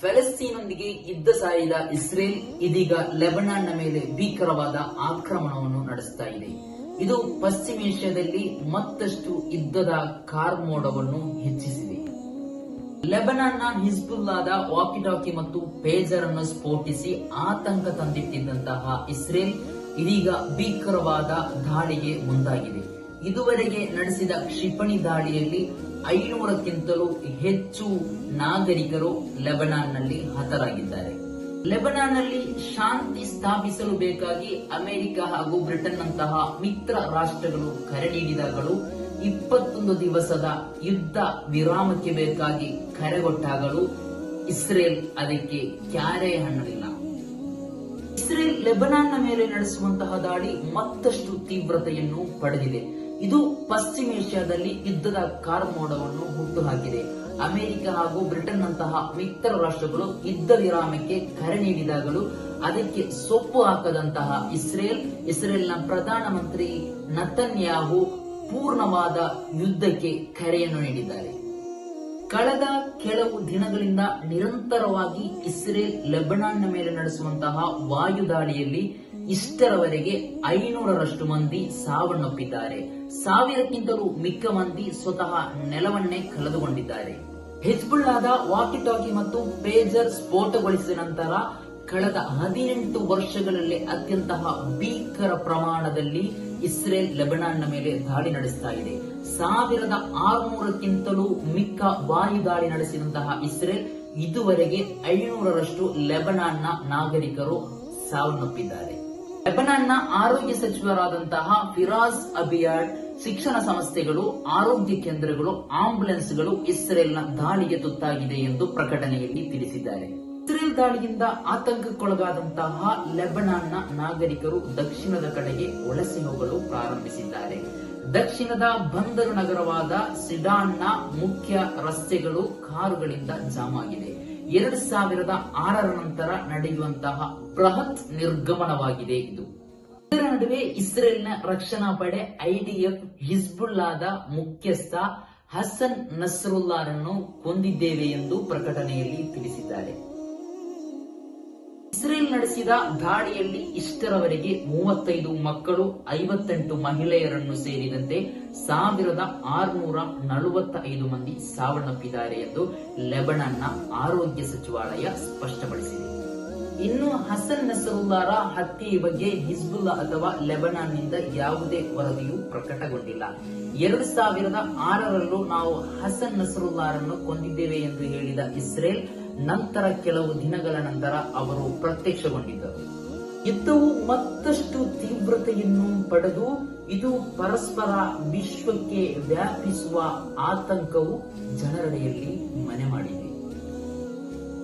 ಫೆಲಸ್ತೀನೊಂದಿಗೆ ಯುದ್ಧ ಸಾರಿದ ಇಸ್ರೇಲ್ ಇದೀಗ ಲೆಬನಾನ್ನ ಮೇಲೆ ಭೀಕರವಾದ ಆಕ್ರಮಣವನ್ನು ನಡೆಸ್ತಾ ಇದೆ. ಇದು ಪಶ್ಚಿಮ ಏಷ್ಯಾದಲ್ಲಿ ಮತ್ತಷ್ಟು ಯುದ್ಧದ ಕಾರ್ಮೋಡವನ್ನು ಹೆಚ್ಚಿಸಿದೆ. ಲೆಬನಾನ್ನ ಹಿಜ್ಬುಲ್ಲಾದ ವಾಕಿಟಾಕಿ ಮತ್ತು ಪೇಜರ್ ಅನ್ನು ಸ್ಫೋಟಿಸಿ ಆತಂಕ ತಂದಿಟ್ಟಿದ್ದಂತಹ ಇಸ್ರೇಲ್ ಇದೀಗ ಭೀಕರವಾದ ದಾಳಿಗೆ ಮುಂದಾಗಿದೆ. ಇದುವರೆಗೆ ನಡೆಸಿದ ಕ್ಷಿಪಣಿ ದಾಳಿಯಲ್ಲಿ ಐನೂರಕ್ಕಿಂತಲೂ ಹೆಚ್ಚು ನಾಗರಿಕರು ಲೆಬನಾನ್ನಲ್ಲಿ ಹತರಾಗಿದ್ದಾರೆ. ಲೆಬನಾನ್ನಲ್ಲಿ ಶಾಂತಿ ಸ್ಥಾಪಿಸಲು ಬೇಕಾಗಿ ಅಮೆರಿಕ ಹಾಗೂ ಬ್ರಿಟನ್ನಂತಹ ಮಿತ್ರ ರಾಷ್ಟ್ರಗಳು ಕರೆ ನೀಡಿದಾಗಲೂ ಇಪ್ಪತ್ತೊಂದು ದಿವಸದ ಯುದ್ಧ ವಿರಾಮಕ್ಕೆ ಬೇಕಾಗಿ ಕರೆಗೊಟ್ಟಾಗಲೂ ಇಸ್ರೇಲ್ ಅದಕ್ಕೆ ಕ್ಯಾರೆ ಹಣ್ಣಲಿಲ್ಲ. ಇಸ್ರೇಲ್ ಲೆಬನಾನ್ನ ಮೇಲೆ ನಡೆಸುವಂತಹ ದಾಳಿ ಮತ್ತಷ್ಟು ತೀವ್ರತೆಯನ್ನು ಪಡೆದಿದೆ. ಇದು ಪಶ್ಚಿಮ ಏಷ್ಯಾದಲ್ಲಿ ಯುದ್ಧದ ಕಾರ್ ಮೋಡವನ್ನು ಹುಟ್ಟುಹಾಕಿದೆ. ಅಮೆರಿಕ ಹಾಗೂ ಬ್ರಿಟನ್ ನಂತಹ ಮಿತ್ರ ರಾಷ್ಟ್ರಗಳು ಯುದ್ಧ ವಿರಾಮಕ್ಕೆ ಕರೆ ನೀಡಿದಾಗಲೂ ಅದಕ್ಕೆ ಸೊಪ್ಪು ಹಾಕದಂತಹ ಇಸ್ರೇಲ್, ಇಸ್ರೇಲ್ನ ಪ್ರಧಾನಮಂತ್ರಿ ನತನ್ಯಾಹು ಪೂರ್ಣವಾದ ಯುದ್ಧಕ್ಕೆ ಕರೆಯನ್ನು ನೀಡಿದ್ದಾರೆ. ಕಳೆದ ಕೆಲವು ದಿನಗಳಿಂದ ನಿರಂತರವಾಗಿ ಇಸ್ರೇಲ್ ಲೆಬನಾನ್ನ ಮೇಲೆ ನಡೆಸುವಂತಹ ವಾಯುದಾಳಿಯಲ್ಲಿ ಇಷ್ಟರವರೆಗೆ ಐನೂರರಷ್ಟು ಮಂದಿ ಸಾವನ್ನಪ್ಪಿದ್ದಾರೆ. ಸಾವಿರಕ್ಕಿಂತಲೂ ಮಿಕ್ಕ ಮಂದಿ ಸ್ವತಃ ನೆಲವನ್ನೇ ಕಳೆದುಕೊಂಡಿದ್ದಾರೆ. ಹಿಜ್ಬುಲ್ಲಾದ ವಾಕಿಟಾಕಿ ಮತ್ತು ಪೇಜರ್ ಸ್ಫೋಟಗೊಳಿಸಿದ ನಂತರ ಕಳೆದ ಹದಿನೆಂಟು ವರ್ಷಗಳಲ್ಲಿ ಅತ್ಯಂತ ಭೀಕರ ಪ್ರಮಾಣದಲ್ಲಿ ಇಸ್ರೇಲ್ ಲೆಬನಾನ್ನ ಮೇಲೆ ದಾಳಿ ನಡೆಸ್ತಾ ಇದೆ. ಸಾವಿರದ ಆರುನೂರಕ್ಕಿಂತಲೂ ಮಿಕ್ಕ ವಾಯು ದಾಳಿ ನಡೆಸಿದಂತಹ ಇಸ್ರೇಲ್ ಇದುವರೆಗೆ ಐನೂರರಷ್ಟು ಲೆಬನಾನ್ನ ನಾಗರಿಕರು ಸಾವನ್ನಪ್ಪಿದ್ದಾರೆ. ಲೆಬನಾನ್ನ ಆರೋಗ್ಯ ಸಚಿವರಾದಂತಹ ಫಿರಾಜ್ ಅಬಿಯಾಡ್, ಶಿಕ್ಷಣ ಸಂಸ್ಥೆಗಳು, ಆರೋಗ್ಯ ಕೇಂದ್ರಗಳು, ಆಂಬುಲೆನ್ಸ್ಗಳು ಇಸ್ರೇಲ್ನ ದಾಳಿಗೆ ತುತ್ತಾಗಿದೆ ಎಂದು ಪ್ರಕಟಣೆಯಲ್ಲಿ ತಿಳಿಸಿದ್ದಾರೆ. ದಾಳಿಯಿಂದ ಆತಂಕಕ್ಕೊಳಗಾದಂತಹ ಲೆಬನಾನ್ನ ನಾಗರಿಕರು ದಕ್ಷಿಣದ ಕಡೆಗೆ ವಲಸೆ ಹೋಗಲು ಪ್ರಾರಂಭಿಸಿದ್ದಾರೆ. ದಕ್ಷಿಣದ ಬಂದರು ನಗರವಾದ ಸಿಡಾನ್ನ ಮುಖ್ಯ ರಸ್ತೆಗಳು ಕಾರುಗಳಿಂದ ಜಾಮ್ ಆಗಿದೆ ಎರಡು ಸಾವಿರದ ಆರರ ನಂತರ ನಡೆಯುವಂತಹ ಬೃಹತ್ ನಿರ್ಗಮನವಾಗಿದೆ ಇದು. ಇದರ ನಡುವೆ ಇಸ್ರೇಲ್ನ ರಕ್ಷಣಾ ಪಡೆ ಐಡಿಎಫ್ ಹಿಜ್ಬುಲ್ಲಾದ ಮುಖ್ಯಸ್ಥ ಹಸನ್ ನಸ್ರುಲ್ಲಾರನ್ನು ಕೊಂದಿದ್ದೇವೆ ಎಂದು ಪ್ರಕಟಣೆಯಲ್ಲಿ ತಿಳಿಸಿದ್ದಾರೆ. ಇಸ್ರೇಲ್ ನಡೆಸಿದ ದಾಳಿಯಲ್ಲಿ ಇಷ್ಟರವರೆಗೆ ಮೂವತ್ತೈದು ಮಕ್ಕಳು, ಐವತ್ತೆಂಟು ಮಹಿಳೆಯರನ್ನು ಸೇರಿದಂತೆ ಸಾವಿರದ ಆರುನೂರ ನಲವತ್ತೈದು ಮಂದಿ ಸಾವನ್ನಪ್ಪಿದ್ದಾರೆ ಎಂದು ಲೆಬನಾನ್ನ ಆರೋಗ್ಯ ಸಚಿವಾಲಯ ಸ್ಪಷ್ಟಪಡಿಸಿದೆ. ಇನ್ನು ಹಸನ್ ನಸರುಲ್ಲಾರ ಹತ್ಯೆ ಬಗ್ಗೆ ಹಿಜ್ಬುಲ್ಲಾ ಅಥವಾ ಲೆಬನಾನ್ನಿಂದ ಯಾವುದೇ ವರದಿಯು ಪ್ರಕಟಗೊಂಡಿಲ್ಲ. ಎರಡು ಸಾವಿರದ ಆರರಲ್ಲೂ ನಾವು ಹಸನ್ ನಸರುಲ್ಲಾರನ್ನು ಕೊಂದಿದ್ದೇವೆ ಎಂದು ಹೇಳಿದ ಇಸ್ರೇಲ್ ನಂತರ ಕೆಲವು ದಿನಗಳ ನಂತರ ಅವರು ಪ್ರತ್ಯಕ್ಷಗೊಂಡಿದ್ದರು. ಯುದ್ಧವು ಮತ್ತಷ್ಟು ತೀವ್ರತೆಯನ್ನು ಪಡೆದು ಇದು ಪರಸ್ಪರ ವಿಶ್ವಕ್ಕೆ ವ್ಯಾಪಿಸುವ ಆತಂಕವು ಜನರೆಡೆಯಲ್ಲಿ ಮನೆ ಮಾಡಿದೆ.